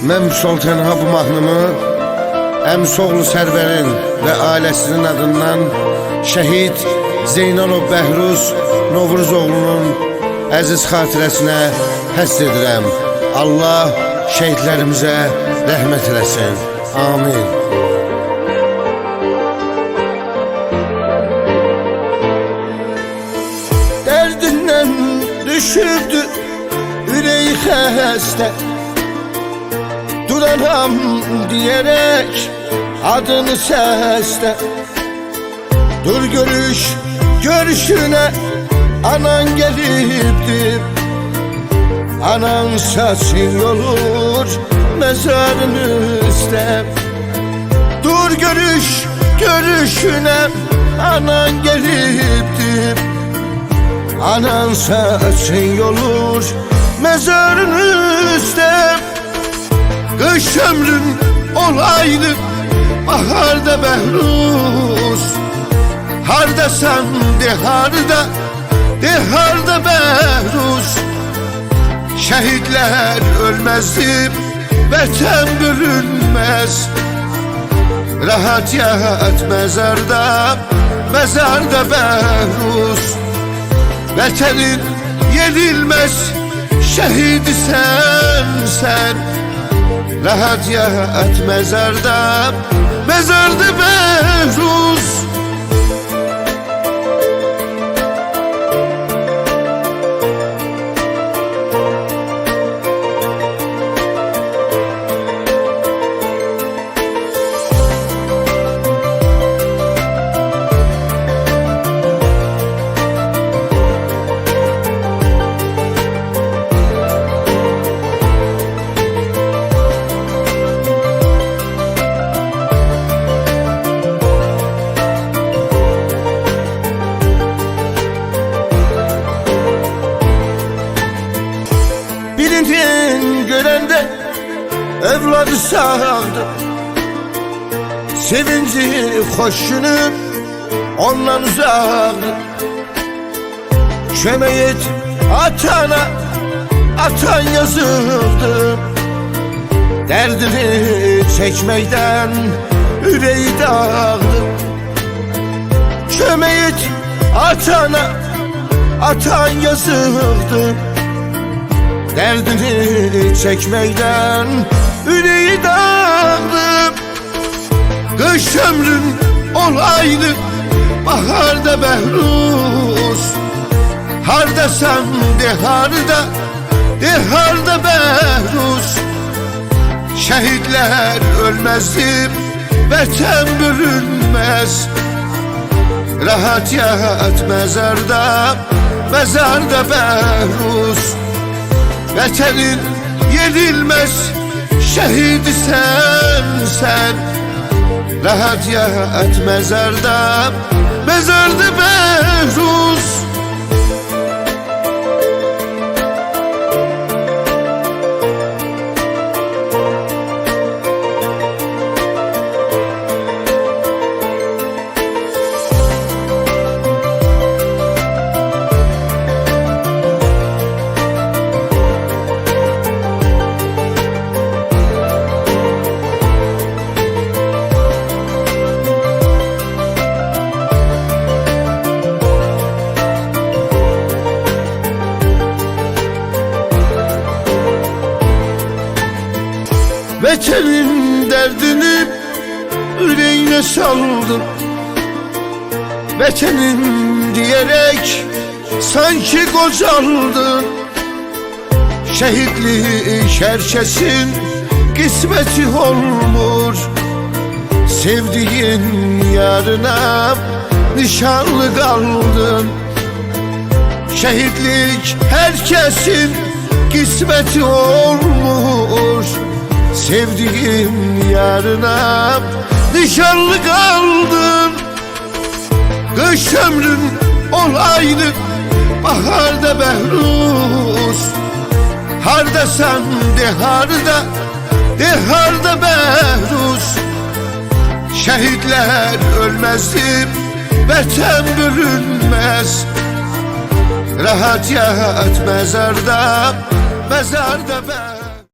Mən Sultan Hab mahnımı Əmsoğlu Sərvərin və ailəsinin adından şəhid Zeynalov Bəhruz Novruzoğlunun əziz xatirəsinə həsr edirəm. Allah şəhidlərimizə rəhmət eləsin. Amin. Derdinden düşürdü yüreği heste Duranam diyerek adını sesle Dur görüş görüşüne anan gelipti. Anan saçın yolur mezarın üstte. Dur görüş görüşüne anan gelipti. Anan saçın yolur mezarın üstte Kış ömrüm olaydı baharda behruz. Harda sen de harda de harda behruz. Şehitler ölmezdi vatan bölünmez Rahat yat mezarda mezarda behruz. Vatanın yenilmez şehidi sen sen Rahat yat mezarda. Mezarda Behruz Bilindin görende evladı sağdı Sevinci hoşunu ondan uzaktı Şömeyet atana atan yazıldı. Derdini çekmekten yüreği dağıldı Çömeyet atana atan yazıldı Derdini çekmekten yüreği dağıldı Kış ömrüm olaydı baharda behruz. Harda sen de harda de harda behruz. Şehitler ölmezdi vatan bölünmez Rahat yat mezarda mezarda behruz Vatanın yenilmez şehidi sen sen. Rahat yat mezarda mezarda Behruz Vatanın derdini yüreğine saldın Vatanım diyerek sanki kocaldın Şehitlik herkesin kısmeti olmuş. Sevdiğin yarına nişanlı kaldın. Şehitlik herkesin kısmeti olmuş Sevdiğim yarına nişanlı kaldın Kış ömrüm olaydı baharda behruz. Harda sen de harda de harda behruz. Şehitler ölmezdi vatan bölünmez. Rahat yat mezarda Mezarda ben